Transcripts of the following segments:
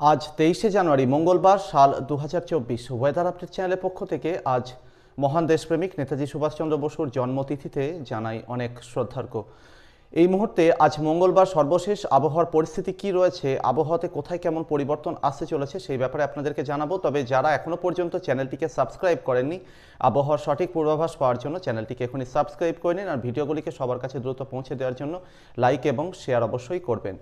আজ তেইশে জানুয়ারি, মঙ্গলবার সাল দু হাজার চব্বিশ। ওয়েদার আপডেট চ্যানেলের পক্ষ থেকে আজ মহান দেশপ্রেমিক নেতাজি সুভাষচন্দ্র বসুর জন্মতিথিতে জানাই অনেক শ্রদ্ধার্ঘ। এই মুহূর্তে আজ মঙ্গলবার সর্বশেষ আবহাওয়ার পরিস্থিতি কি রয়েছে, আবহাওয়াতে কোথায় কেমন পরিবর্তন আসতে চলেছে সেই ব্যাপারে আপনাদেরকে জানাব। তবে যারা এখনও পর্যন্ত চ্যানেলটিকে সাবস্ক্রাইব করেননি, আবহাওয়ার সঠিক পূর্বাভাস পাওয়ার জন্য চ্যানেলটিকে এখনই সাবস্ক্রাইব করে নিন আর ভিডিওগুলিকে সবার কাছে দ্রুত পৌঁছে দেওয়ার জন্য লাইক এবং শেয়ার অবশ্যই করবেন।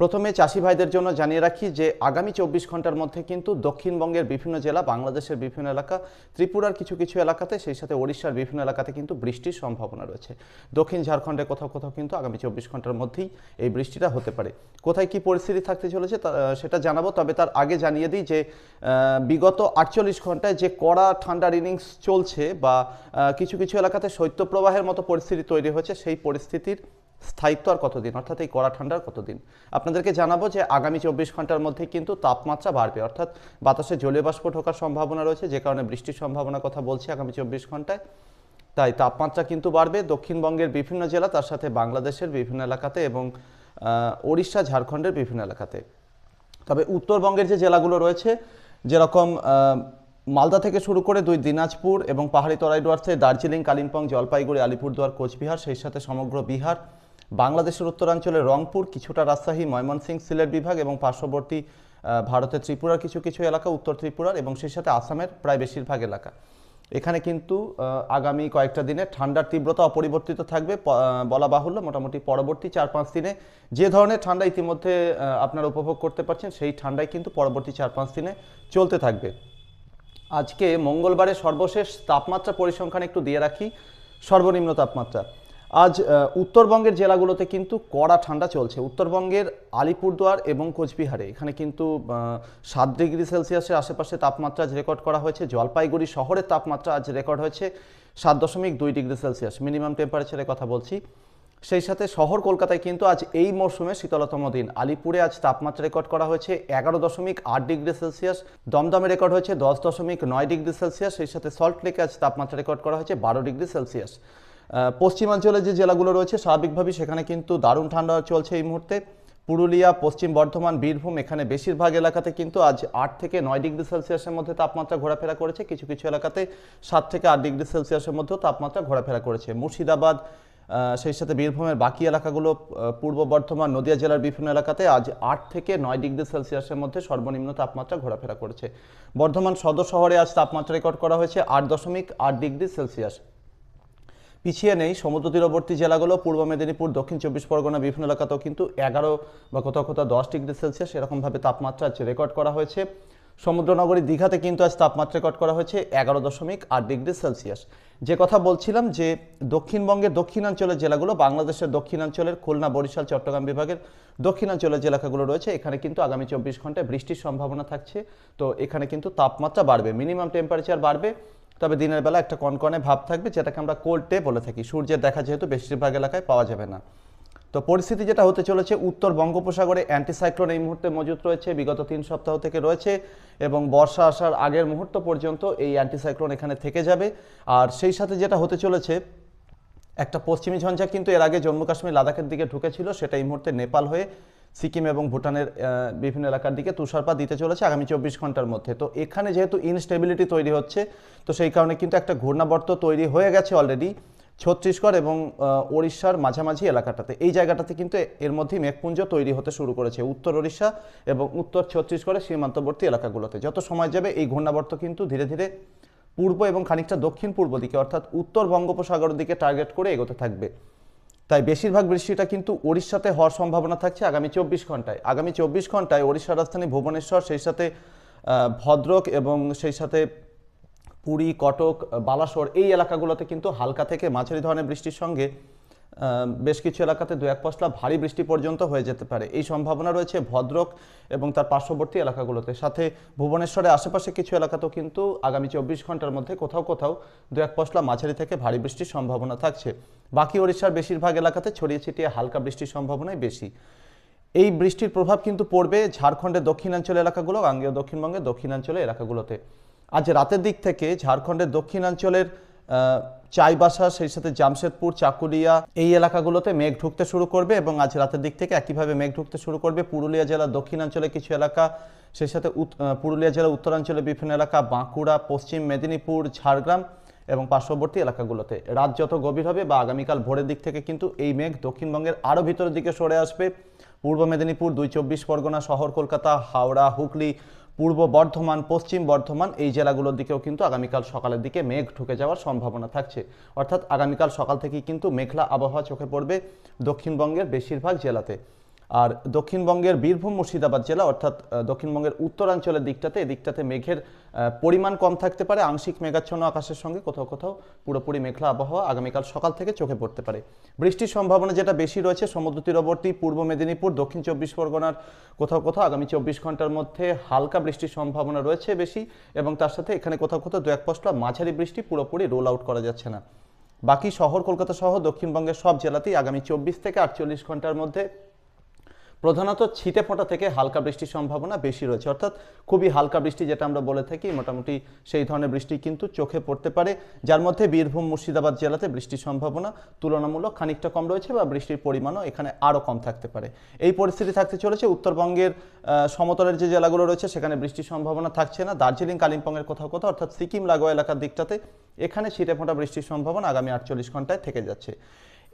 প্রথমে চাষি ভাইদের জন্য জানিয়ে রাখি যে, আগামী চব্বিশ ঘণ্টার মধ্যে কিন্তু দক্ষিণবঙ্গের বিভিন্ন জেলা, বাংলাদেশের বিভিন্ন এলাকা, ত্রিপুরার কিছু কিছু এলাকাতে, সেই সাথে ওড়িশার বিভিন্ন এলাকাতে কিন্তু বৃষ্টির সম্ভাবনা রয়েছে। দক্ষিণ ঝাড়খণ্ডে কোথাও কোথাও কিন্তু আগামী চব্বিশ ঘণ্টার মধ্যেই এই বৃষ্টিটা হতে পারে। কোথায় কি পরিস্থিতি থাকতে চলেছে সেটা জানাব, তবে তার আগে জানিয়ে দিই যে বিগত আটচল্লিশ ঘন্টায় যে কড়া ঠান্ডার ইনিংস চলছে বা কিছু কিছু এলাকাতে শৈত্যপ্রবাহের মতো পরিস্থিতি তৈরি হয়েছে, সেই পরিস্থিতির স্থায়িত্ব আর কতদিন? অর্থাৎ এই কড়া ঠান্ডার কতদিন? আপনাদেরকে জানাব যে আগামী চব্বিশ ঘণ্টার মধ্যে কিন্তু তাপমাত্রা বাড়বে। অর্থাৎ বাতাসে জলীয় বাষ্প ঢোকার সম্ভাবনা রয়েছে, যে কারণে বৃষ্টির সম্ভাবনার কথা বলছি আগামী চব্বিশ ঘন্টায়। তাই তাপমাত্রা কিন্তু বাড়বে। দক্ষিণবঙ্গের বিভিন্ন জেলা, তার সাথে বাংলাদেশের বিভিন্ন এলাকাতে এবং ওড়িশা, ঝাড়খণ্ডের বিভিন্ন এলাকাতে। তবে উত্তরবঙ্গের যে জেলাগুলো রয়েছে, যেরকম মালদা থেকে শুরু করে দুই দিনাজপুর এবং পাহাড়ি তরাই ডুয়ার্সে দার্জিলিং, কালিম্পং, জলপাইগুড়ি, আলিপুরদুয়ার, কোচবিহার, সেই সাথে সমগ্র বিহার বাংলাদেশের উত্তরাঞ্চলে রংপুর, কিছুটা রাজশাহী, ময়মনসিংহ, সিলেট বিভাগ এবং পার্শ্ববর্তী ভারতের ত্রিপুরার কিছু কিছু এলাকা উত্তর ত্রিপুরার এবং সেই সাথে আসামের প্রায় বেশিরভাগ এলাকা। এখানে কিন্তু আগামী কয়েকটা দিনে ঠান্ডার তীব্রতা অপরিবর্তিত থাকবে বলা বাহুল্য। মোটামুটি পরবর্তী চার পাঁচ দিনে যে ধরনের ঠান্ডা ইতিমধ্যে আপনারা উপভোগ করতে পারছেন, সেই ঠান্ডাই কিন্তু পরবর্তী চার পাঁচ দিনে চলতে থাকবে। আজকে মঙ্গলবারের সর্বশেষ তাপমাত্রা পরিসংখ্যান একটু দিয়ে রাখি। সর্বনিম্ন তাপমাত্রা আজ উত্তরবঙ্গের জেলাগুলোতে কিন্তু কড়া ঠান্ডা চলছে। উত্তরবঙ্গের আলিপুরদুয়ার এবং কোচবিহারে। এখানে কিন্তু সাত ডিগ্রি সেলসিয়াসের আশেপাশে তাপমাত্রা আজ রেকর্ড করা হয়েছে। জলপাইগুড়ি শহরের তাপমাত্রা আজ রেকর্ড হয়েছে সাত দশমিক দুই ডিগ্রি সেলসিয়াস। মিনিমাম টেম্পারেচারের কথা বলছি। সেই সাথে শহর কলকাতায় কিন্তু আজ এই মরশুমে শীতলতম দিন। আলিপুরে আজ তাপমাত্রা রেকর্ড করা হয়েছে এগারো দশমিক আট ডিগ্রি সেলসিয়াস। দমদমে রেকর্ড হয়েছে দশ দশমিক নয় ডিগ্রি সেলসিয়াস। সেই সাথে সল্ট লেকে আজ তাপমাত্রা রেকর্ড করা হয়েছে বারো ডিগ্রি সেলসিয়াস। পশ্চিমাঞ্চলে যে জেলাগুলো রয়েছে, স্বাভাবিকভাবেই সেখানে কিন্তু দারুণ ঠান্ডা চলছে এই মুহূর্তে। পুরুলিয়া, পশ্চিম বর্ধমান, বীরভূম, এখানে বেশিরভাগ এলাকাতে কিন্তু আজ আট থেকে নয় ডিগ্রি সেলসিয়াসের মধ্যে তাপমাত্রা ঘোরাফেরা করেছে। কিছু কিছু এলাকাতে সাত থেকে আট ডিগ্রি সেলসিয়াসের মধ্যেও তাপমাত্রা ঘোরাফেরা করেছে। মুর্শিদাবাদ সেই সাথে বীরভূমের বাকি এলাকাগুলো পূর্ব বর্ধমান, নদিয়া জেলার বিভিন্ন এলাকাতে আজ আট থেকে নয় ডিগ্রি সেলসিয়াসের মধ্যে সর্বনিম্ন তাপমাত্রা ঘোরাফেরা করেছে। বর্ধমান সদর শহরে আজ তাপমাত্রা রেকর্ড করা হয়েছে আট দশমিক আট ডিগ্রি সেলসিয়াস। পিছিয়ে নেই। সমুদ্র তীরবর্তী জেলাগুলো, পূর্ব মেদিনীপুর, দক্ষিণ চব্বিশ পরগনা, বিভিন্ন এলাকাতেও কিন্তু এগারো বা কোথাও কোথাও দশ ডিগ্রি সেলসিয়াস এরকমভাবে তাপমাত্রা আজ রেকর্ড করা হয়েছে। সমুদ্রনগরী দীঘাতে কিন্তু আজ তাপমাত্রা রেকর্ড করা হয়েছে এগারো দশমিক আট ডিগ্রি সেলসিয়াস। যে কথা বলছিলাম যে দক্ষিণবঙ্গের দক্ষিণাঞ্চলের জেলাগুলো, বাংলাদেশের দক্ষিণাঞ্চলের খুলনা, বরিশাল, চট্টগ্রাম বিভাগের দক্ষিণাঞ্চলের এলাকাগুলো রয়েছে। এখানে কিন্তু আগামী চব্বিশ ঘন্টায় বৃষ্টির সম্ভাবনা থাকছে। তো এখানে কিন্তু তাপমাত্রা বাড়বে, মিনিমাম টেম্পারেচার বাড়বে। তবে দিনের বেলা একটা কনকনে ভাব থাকবে যেটাকে আমরা কোল্ড ডে বলে থাকি। সূর্যের দেখা যেহেতু বেশিরভাগ এলাকায় পাওয়া যাবে না। তো পরিস্থিতি যেটা হতে চলেছে, উত্তর বঙ্গোপসাগরে অ্যান্টিসাইক্লোন এই মুহূর্তে মজুত রয়েছে। বিগত তিন সপ্তাহ থেকে রয়েছে এবং বর্ষা আসার আগের মুহূর্ত পর্যন্ত এই অ্যান্টিসাইক্লোন এখানে থেকে যাবে। আর সেই সাথে যেটা হতে চলেছে, একটা পশ্চিমী ঝঞ্ঝা কিন্তু এর আগে জম্মু কাশ্মীর লাদাখের দিকে ঢুকেছিল, সেটা এই মুহূর্তে নেপাল হয়ে সিকিম এবং ভুটানের বিভিন্ন এলাকার দিকে তুষারপাত দিতে চলেছে আগামী চব্বিশ ঘণ্টার মধ্যে। তো এখানে যেহেতু ইনস্টেবিলিটি তৈরি হচ্ছে, তো সেই কারণে কিন্তু একটা ঘূর্ণাবর্ত তৈরি হয়ে গেছে অলরেডি ছত্তিশগড় এবং ওড়িশার মাঝামাঝি এলাকাটাতে। এই জায়গাটাতে কিন্তু এর মধ্যেই মেঘপুঞ্জ তৈরি হতে শুরু করেছে, উত্তর ওড়িশা এবং উত্তর ছত্তিশগড়ের সীমান্তবর্তী এলাকাগুলোতে। যত সময় যাবে এই ঘূর্ণাবর্ত কিন্তু ধীরে ধীরে পূর্ব এবং খানিকটা দক্ষিণ পূর্ব দিকে, অর্থাৎ উত্তর বঙ্গোপসাগরের দিকে টার্গেট করে এগোতে থাকবে। তাই বেশিরভাগ বৃষ্টিটা কিন্তু ওড়িশাতে হওয়ার সম্ভাবনা থাকছে আগামী চব্বিশ ঘন্টায়। আগামী চব্বিশ ঘন্টায় ওড়িশার রাজধানী ভুবনেশ্বর, সেই সাথে ভদ্রক এবং সেই সাথে পুরী, কটক, বালাসোর এই এলাকাগুলোতে কিন্তু হালকা থেকে মাঝারি ধরনের বৃষ্টির সঙ্গে বেশ কিছু এলাকাতে দু এক পশলা ভারী বৃষ্টি পর্যন্ত হয়ে যেতে পারে। এই সম্ভাবনা রয়েছে ভদ্রক এবং তার পার্শ্ববর্তী এলাকাগুলোতে। সাথে ভুবনেশ্বরের আশেপাশে কিছু এলাকাতেও কিন্তু আগামী চব্বিশ ঘণ্টার মধ্যে কোথাও কোথাও দু এক পশলা মাঝারি থেকে ভারী বৃষ্টির সম্ভাবনা থাকছে। বাকি ওড়িশার বেশিরভাগ এলাকাতে ছড়িয়ে ছিটিয়ে হালকা বৃষ্টির সম্ভাবনাই বেশি। এই বৃষ্টির প্রভাব কিন্তু পড়বে ঝাড়খণ্ডের দক্ষিণাঞ্চল এলাকাগুলো, গাঙ্গেয় দক্ষিণবঙ্গের দক্ষিণাঞ্চলের এলাকাগুলোতে। আজ রাতের দিক থেকে ঝাড়খণ্ডের দক্ষিণাঞ্চলের চাইবাসা, সেই সাথে জামশেদপুর, চাকুলিয়া এই এলাকাগুলোতে মেঘ ঢুকতে শুরু করবে এবং আজ রাতের দিক থেকে একইভাবে মেঘ ঢুকতে শুরু করবে। পুরুলিয়া জেলার দক্ষিণাঞ্চলে কিছু এলাকা, সেই সাথে পুরুলিয়া জেলার উত্তরাঞ্চলে বিভিন্ন এলাকা, বাঁকুড়া, পশ্চিম মেদিনীপুর, ঝাড়গ্রাম এবং পার্শ্ববর্তী এলাকাগুলোতে। রাত যত গভীর হবে বা আগামীকাল ভোরের দিক থেকে কিন্তু এই মেঘ দক্ষিণবঙ্গের আরও ভিতরের দিকে সরে আসবে। পূর্ব মেদিনীপুর দুই চব্বিশ পরগনা, শহর কলকাতা, হাওড়া, হুগলি পূর্ব বর্ধমান, পশ্চিম বর্ধমান এই জেলাগুলোর দিকেও কিন্তু আগামীকাল সকালের দিকে মেঘ ঢুকে যাওয়ার সম্ভাবনা থাকছে। অর্থাৎ আগামীকাল সকাল থেকেই কিন্তু মেঘলা আবহাওয়া চোখে পড়বে দক্ষিণবঙ্গের বেশিরভাগ জেলাতে। আর দক্ষিণবঙ্গের বীরভূম মুর্শিদাবাদ জেলা, অর্থাৎ দক্ষিণবঙ্গের উত্তরাঞ্চলের দিকটাতে এদিকটাতে মেঘের পরিমাণ কম থাকতে পারে। আংশিক মেঘাচ্ছন্ন আকাশের সঙ্গে কোথাও কোথাও পুরোপুরি মেঘলা আবহাওয়া আগামীকাল সকাল থেকে চোখে পড়তে পারে। বৃষ্টির সম্ভাবনা যেটা বেশি রয়েছে, সমুদ্র তীরবর্তী, পূর্ব মেদিনীপুর, দক্ষিণ চব্বিশ পরগনার কোথাও কোথাও আগামী চব্বিশ ঘণ্টার মধ্যে হালকা বৃষ্টির সম্ভাবনা রয়েছে বেশি এবং তার সাথে এখানে কোথাও কোথাও দু এক পশলা মাঝারি বৃষ্টি পুরোপুরি রোল আউট করা যাচ্ছে না। বাকি শহর, কলকাতা সহ দক্ষিণবঙ্গের সব জেলাতেই আগামী চব্বিশ থেকে আটচল্লিশ ঘণ্টার মধ্যে প্রধানত ছিটে ফোঁটা থেকে হালকা বৃষ্টির সম্ভাবনা বেশি রয়েছে। অর্থাৎ খুবই হালকা বৃষ্টি যেটা আমরা বলে থাকি, মোটামুটি সেই ধরনের বৃষ্টি কিন্তু চোখে পড়তে পারে। যার মধ্যে বীরভূম, মুর্শিদাবাদ জেলাতে বৃষ্টির সম্ভাবনা তুলনামূলক খানিকটা কম রয়েছে বা বৃষ্টির পরিমাণও এখানে আরও কম থাকতে পারে। এই পরিস্থিতি থাকতে চলেছে উত্তরবঙ্গের সমতলের যে জেলাগুলো রয়েছে সেখানে বৃষ্টির সম্ভাবনা থাকছে না। দার্জিলিং, কালিম্পংয়ের কোথাও কোথাও, অর্থাৎ সিকিম, লাগোয়া এলাকার দিকটাতে এখানে ছিটে ফোঁটা বৃষ্টির সম্ভাবনা আগামী আটচল্লিশ ঘন্টায় থেকে যাচ্ছে।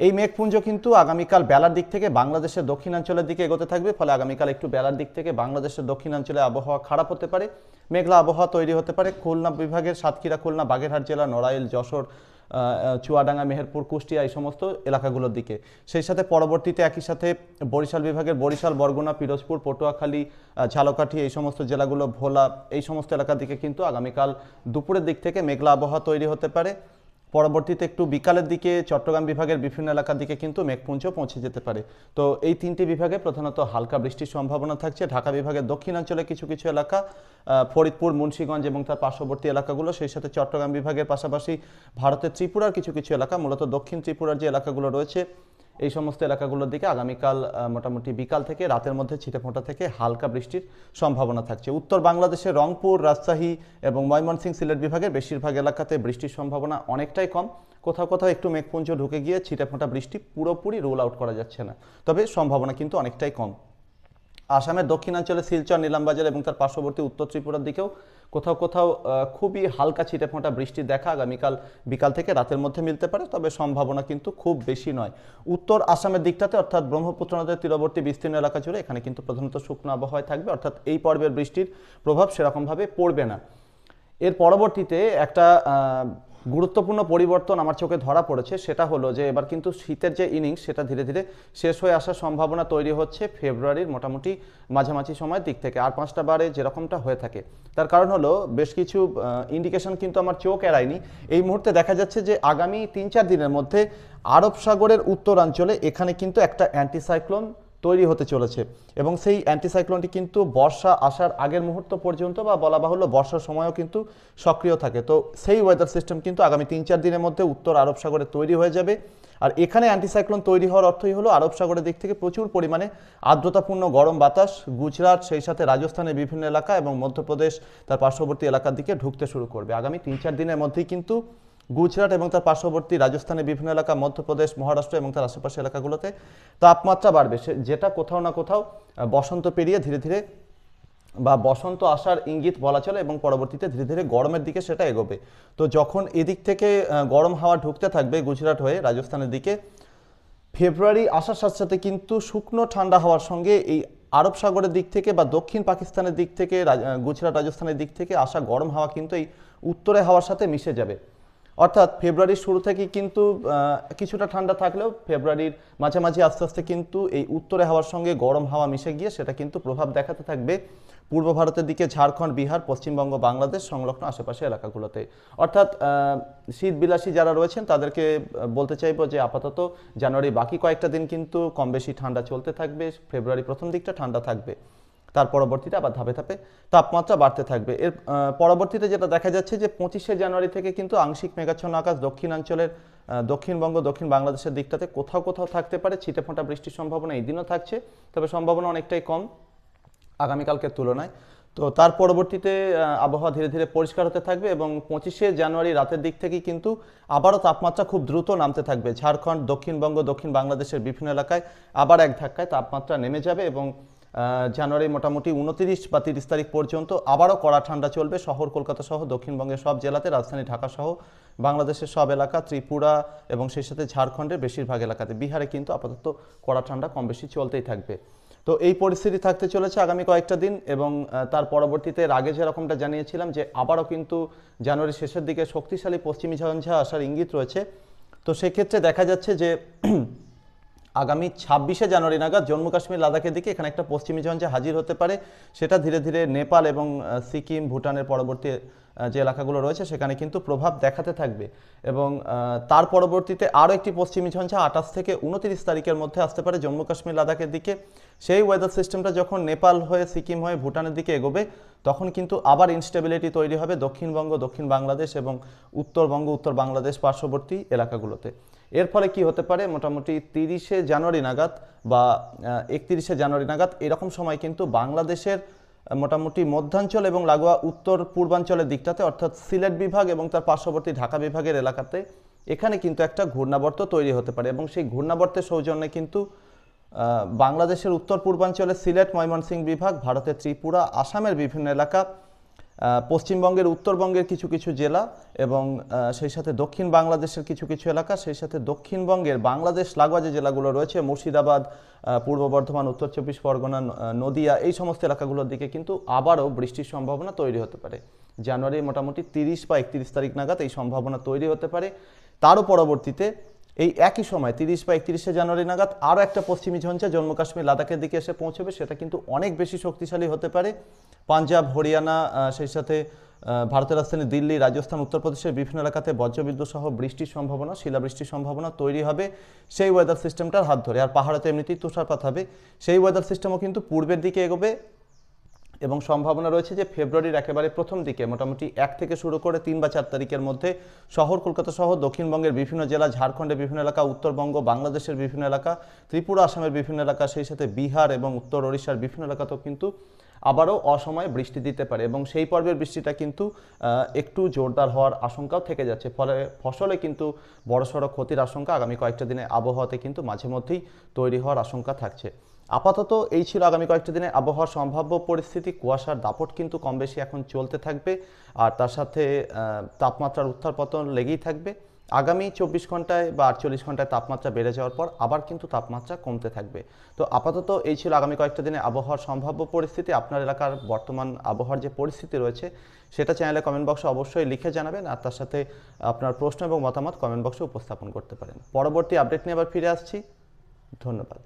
এই মেঘপুঞ্জ কিন্তু আগামীকাল বেলার দিক থেকে বাংলাদেশের দক্ষিণাঞ্চলের দিকে এগোতে থাকবে, ফলে আগামীকাল একটু বেলার দিক থেকে বাংলাদেশের দক্ষিণাঞ্চলে আবহাওয়া খারাপ হতে পারে। মেঘলা আবহাওয়া তৈরি হতে পারে। খুলনা বিভাগের সাতক্ষীরা, খুলনা, বাগেরহাট জেলা, নড়াইল, যশোর চুয়াডাঙ্গা, মেহেরপুর, কুষ্টিয়া এই সমস্ত এলাকাগুলোর দিকে। সেই সাথে পরবর্তীতে একই সাথে বরিশাল বিভাগের বরিশাল, বরগুনা, পিরোজপুর, পটুয়াখালী ঝালকাঠি এই সমস্ত জেলাগুলো, ভোলা এই সমস্ত এলাকার দিকে কিন্তু আগামীকাল দুপুরের দিক থেকে মেঘলা আবহাওয়া তৈরি হতে পারে। পরবর্তীতে একটু বিকালের দিকে চট্টগ্রাম বিভাগের বিভিন্ন এলাকার দিকে কিন্তু মেঘপুঞ্জ পৌঁছে যেতে পারে। তো এই তিনটি বিভাগে প্রধানত হালকা বৃষ্টির সম্ভাবনা থাকছে। ঢাকা বিভাগের দক্ষিণাঞ্চলে কিছু কিছু এলাকা ফরিদপুর, মুন্সীগঞ্জ এবং তার পার্শ্ববর্তী এলাকাগুলো, সেই সাথে চট্টগ্রাম বিভাগের পাশাপাশি ভারতের ত্রিপুরার কিছু কিছু এলাকা, মূলত দক্ষিণ ত্রিপুরার যে এলাকাগুলো রয়েছে এই সমস্ত এলাকাগুলোর দিকে আগামীকাল মোটামুটি বিকাল থেকে রাতের মধ্যে ছিটেফোঁটা থেকে হালকা বৃষ্টির সম্ভাবনা থাকছে। উত্তর বাংলাদেশের রংপুর, রাজশাহী এবং ময়মনসিংহ সিলেট বিভাগের বেশিরভাগ এলাকাতে বৃষ্টির সম্ভাবনা অনেকটাই কম। কোথাও কোথাও একটু মেঘপুঞ্জ ঢুকে গিয়ে ছিটেফোঁটা বৃষ্টি পুরোপুরি রোল আউট করা যাচ্ছে না। তবে সম্ভাবনা কিন্তু অনেকটাই কম। আসামের দক্ষিণাঞ্চলে শিলচর, নীলামবাজার এবং তার পার্শ্ববর্তী উত্তর ত্রিপুরার দিকেও কোথাও কোথাও খুবই হালকা ছিটেফোঁটা বৃষ্টি দেখা আগামীকাল বিকাল থেকে রাতের মধ্যে মিলতে পারে, তবে সম্ভাবনা কিন্তু খুব বেশি নয়। উত্তর আসামের দিকটাতে অর্থাৎ ব্রহ্মপুত্র নদের তীরবর্তী বিস্তীর্ণ এলাকা জুড়ে এখানে কিন্তু প্রধানত শুকনো আবহাওয়ায় থাকবে, অর্থাৎ এই পর্বের বৃষ্টির প্রভাব সেরকমভাবে পড়বে না। এর পরবর্তীতে একটা গুরুত্বপূর্ণ পরিবর্তন আমার চোখে ধরা পড়েছে, সেটা হলো যে এবার কিন্তু শীতের যে ইনিংস সেটা ধীরে ধীরে শেষ হয়ে আসার সম্ভাবনা তৈরি হচ্ছে ফেব্রুয়ারির মোটামুটি মাঝামাঝি সময়ের দিক থেকে, আর পাঁচটা বারে যেরকমটা হয়ে থাকে। তার কারণ হলো বেশ কিছু ইন্ডিকেশন কিন্তু আমার চোখ এড়ায়নি। এই মুহূর্তে দেখা যাচ্ছে যে আগামী তিন চার দিনের মধ্যে আরব সাগরের উত্তরাঞ্চলে এখানে কিন্তু একটা অ্যান্টিসাইক্লোন তৈরি হতে চলেছে। এবং সেই অ্যান্টিসাইক্লোনটি কিন্তু বর্ষা আসার আগের মুহূর্ত পর্যন্ত বা বলা বাহুল্য বর্ষার সময়ও কিন্তু সক্রিয় থাকে। তো সেই ওয়েদার সিস্টেম কিন্তু আগামী তিন চার দিনের মধ্যে উত্তর আরব সাগরে তৈরি হয়ে যাবে। আর এখানে অ্যান্টিসাইক্লোন তৈরি হওয়ার অর্থই হলো আরব সাগরের দিক থেকে প্রচুর পরিমাণে আর্দ্রতাপূর্ণ গরম বাতাস, গুজরাট, সেই সাথে রাজস্থানের বিভিন্ন এলাকা এবং মধ্যপ্রদেশ তার পার্শ্ববর্তী এলাকার দিকে ঢুকতে শুরু করবে। আগামী তিন চার দিনের মধ্যেই কিন্তু গুজরাট এবং তার পার্শ্ববর্তী রাজস্থানের বিভিন্ন এলাকা, মধ্যপ্রদেশ, মহারাষ্ট্র এবং তার আশেপাশে এলাকাগুলোতে তাপমাত্রা বাড়বে। যেটা কোথাও না কোথাও বসন্ত পেরিয়ে ধীরে ধীরে বা বসন্ত আসার ইঙ্গিত বলা চলে এবং পরবর্তীতে ধীরে ধীরে গরমের দিকে সেটা এগোবে। তো যখন এদিক থেকে গরম হাওয়া ঢুকতে থাকবে গুজরাট হয়ে রাজস্থানের দিকে, ফেব্রুয়ারি আসার সাথে সাথে কিন্তু শুকনো ঠান্ডা হওয়ার সঙ্গে এই আরব সাগরের দিক থেকে বা দক্ষিণ পাকিস্তানের দিক থেকে গুজরাট রাজস্থানের দিক থেকে আসা গরম হাওয়া কিন্তু এই উত্তরে হাওয়ার সাথে মিশে যাবে। অর্থাৎ ফেব্রুয়ারির শুরু থেকে কিন্তু কিছুটা ঠান্ডা থাকলেও ফেব্রুয়ারির মাঝামাঝি আস্তে আস্তে কিন্তু এই উত্তরে হাওয়ার সঙ্গে গরম হাওয়া মিশে গিয়ে সেটা কিন্তু প্রভাব দেখাতে থাকবে পূর্ব ভারতের দিকে, ঝাড়খণ্ড, বিহার, পশ্চিমবঙ্গ, বাংলাদেশ সংলগ্ন আশেপাশে এলাকাগুলোতে। অর্থাৎ শীত বিলাসী যারা রয়েছেন তাদেরকে বলতে চাইব যে আপাতত জানুয়ারি বাকি কয়েকটা দিন কিন্তু কম বেশি ঠান্ডা চলতে থাকবে, ফেব্রুয়ারি প্রথম দিকটা ঠান্ডা থাকবে। তার পরবর্তীতে আবার ধাপে ধাপে তাপমাত্রা বাড়তে থাকবে। এর পরবর্তীতে যেটা দেখা যাচ্ছে যে পঁচিশে জানুয়ারি থেকে কিন্তু আংশিক মেঘাচ্ছন্ন আকাশ দক্ষিণাঞ্চলের দক্ষিণবঙ্গ, দক্ষিণ বাংলাদেশের দিকটাতে কোথাও কোথাও থাকতে পারে। ছিটেফোঁটা বৃষ্টির সম্ভাবনা এই দিনও থাকছে, তবে সম্ভাবনা অনেকটাই কম আগামীকালকের তুলনায়। তো তার পরবর্তীতে আবহাওয়া ধীরে ধীরে পরিষ্কার হতে থাকবে এবং পঁচিশে জানুয়ারি রাতের দিক থেকেই কিন্তু আবারও তাপমাত্রা খুব দ্রুত নামতে থাকবে। ঝাড়খণ্ড, দক্ষিণবঙ্গ, দক্ষিণ বাংলাদেশের বিভিন্ন এলাকায় আবার এক ধাক্কায় তাপমাত্রা নেমে যাবে এবং জানুয়ারি মোটামুটি উনতিরিশ বা তিরিশ তারিখ পর্যন্ত আবারও কড়া ঠান্ডা চলবে। শহর, কলকাতা সহ দক্ষিণবঙ্গের সব জেলাতে, রাজধানী ঢাকা সহ বাংলাদেশের সব এলাকা, ত্রিপুরা এবং সেই সাথে ঝাড়খণ্ডের বেশিরভাগ এলাকাতে। বিহারে কিন্তু আপাতত কড়া ঠান্ডা কম বেশি চলতেই থাকবে। তো এই পরিস্থিতি থাকতে চলেছে আগামী কয়েকটা দিন এবং তার পরবর্তীতে আগে যেরকমটা জানিয়েছিলাম যে আবারও কিন্তু জানুয়ারি শেষের দিকে শক্তিশালী পশ্চিমী ঝঞ্ঝা আসার ইঙ্গিত রয়েছে। তো সেক্ষেত্রে দেখা যাচ্ছে যে আগামী ছাব্বিশে জানুয়ারি নাগাদ জম্মু কাশ্মীর লাদাখের দিকে এখানে একটা পশ্চিমী ঝঞ্ঝা হাজির হতে পারে। সেটা ধীরে ধীরে নেপাল এবং সিকিম, ভুটানের পরবর্তী যে এলাকাগুলো রয়েছে সেখানে কিন্তু প্রভাব দেখাতে থাকবে। এবং তার পরবর্তীতে আরও একটি পশ্চিমী ঝঞ্ঝা আঠাশ থেকে উনতিরিশ তারিখের মধ্যে আসতে পারে জম্মু কাশ্মীর লাদাখের দিকে। সেই ওয়েদার সিস্টেমটা যখন নেপাল হয়ে, সিকিম হয়ে, ভুটানের দিকে এগোবে, তখন কিন্তু আবার ইনস্টেবিলিটি তৈরি হবে দক্ষিণবঙ্গ, দক্ষিণ বাংলাদেশ এবং উত্তরবঙ্গ, উত্তর বাংলাদেশ পার্শ্ববর্তী এলাকাগুলোতে। এর ফলে কি হতে পারে? মোটামুটি তিরিশে জানুয়ারি নাগাদ বা একত্রিশে জানুয়ারি নাগাদ এরকম সময় কিন্তু বাংলাদেশের মোটামুটি মধ্যাঞ্চল এবং লাগোয়া উত্তর পূর্বাঞ্চলের দিকটাতে, অর্থাৎ সিলেট বিভাগ এবং তার পার্শ্ববর্তী ঢাকা বিভাগের এলাকাতে এখানে কিন্তু একটা ঘূর্ণাবর্ত তৈরি হতে পারে এবং সেই ঘূর্ণাবর্তের সৌজন্যে কিন্তু বাংলাদেশের উত্তর পূর্বাঞ্চলে সিলেট ময়মনসিংহ বিভাগ, ভারতের ত্রিপুরা, আসামের বিভিন্ন এলাকা পশ্চিমবঙ্গের, উত্তরবঙ্গের কিছু কিছু জেলা এবং সেই সাথে দক্ষিণ বাংলাদেশের কিছু কিছু এলাকা, সেই সাথে দক্ষিণবঙ্গের বাংলাদেশ লাগোয়া যে জেলাগুলো রয়েছে, মুর্শিদাবাদ পূর্ব বর্ধমান, উত্তর চব্বিশ পরগনা নদিয়া, এই সমস্ত এলাকাগুলোর দিকে কিন্তু আবারও বৃষ্টির সম্ভাবনা তৈরি হতে পারে। জানুয়ারি মোটামুটি তিরিশ বা একত্রিশ তারিখ নাগাদ এই সম্ভাবনা তৈরি হতে পারে। তারও পরবর্তীতে এই একই সময় তিরিশ বা একত্রিশে জানুয়ারি নাগাদ আরও একটা পশ্চিমী ঝঞ্ঝা জম্মু কাশ্মীর লাদাখের দিকে এসে পৌঁছবে, সেটা কিন্তু অনেক বেশি শক্তিশালী হতে পারে। পাঞ্জাব, হরিয়ানা সেই সাথে ভারতের রাজধানী দিল্লি, রাজস্থান, উত্তরপ্রদেশের বিভিন্ন এলাকাতে বজ্রবিদ্যুৎ সহ বৃষ্টির সম্ভাবনা, শিলাবৃষ্টির সম্ভাবনা তৈরি হবে। সেই ওয়েদার সিস্টেমটার হাত ধরে, আর পাহাড়েতে এমনিতেই তুষারপাত হবে। সেই ওয়েদার সিস্টেমও কিন্তু পূর্বের দিকে এগোবে। এবং সম্ভাবনা রয়েছে যে ফেব্রুয়ারির একেবারে প্রথম দিকে, মোটামুটি এক থেকে শুরু করে তিন বা চার তারিখের মধ্যে শহর, কলকাতা সহ দক্ষিণবঙ্গের বিভিন্ন জেলা, ঝাড়খণ্ডের বিভিন্ন এলাকা, উত্তরবঙ্গ, বাংলাদেশের বিভিন্ন এলাকা, ত্রিপুরা, আসামের বিভিন্ন এলাকা, সেই সাথে বিহার এবং উত্তর ওড়িশার বিভিন্ন এলাকাতেও কিন্তু আবারও অসময়ে বৃষ্টি দিতে পারে এবং সেই পর্বের বৃষ্টিটা কিন্তু একটু জোরদার হওয়ার আশঙ্কাও থেকে যাচ্ছে। ফলে ফসলে কিন্তু বড়সড় ক্ষতির আশঙ্কা আগামী কয়েকটা দিনে আবহাওয়াতে কিন্তু মাঝে মধ্যেই তৈরি হওয়ার আশঙ্কা থাকছে। আপাতত এই ছিল আগামী কয়েকটা দিনে আবহাওয়ার সম্ভাব্য পরিস্থিতি। কুয়াশার দাপট কিন্তু কম বেশি এখন চলতে থাকবে আর তার সাথে তাপমাত্রার উত্থান পতন লেগেই থাকবে। আগামী চব্বিশ ঘন্টায় বা আটচল্লিশ ঘন্টায় তাপমাত্রা বেড়ে যাওয়ার পর আবার কিন্তু তাপমাত্রা কমতে থাকবে। তো আপাতত এই ছিল আগামী কয়েকটা দিনে আবহাওয়ার সম্ভাব্য পরিস্থিতি, আপনার এলাকার বর্তমান আবহাওয়ার যে পরিস্থিতি রয়েছে সেটা চ্যানেলে কমেন্ট বক্সে অবশ্যই লিখে জানাবেন আর তার সাথে আপনার প্রশ্ন এবং মতামত কমেন্ট বক্সে উপস্থাপন করতে পারেন। পরবর্তী আপডেট নিয়ে আবার ফিরে আসছি। ধন্যবাদ।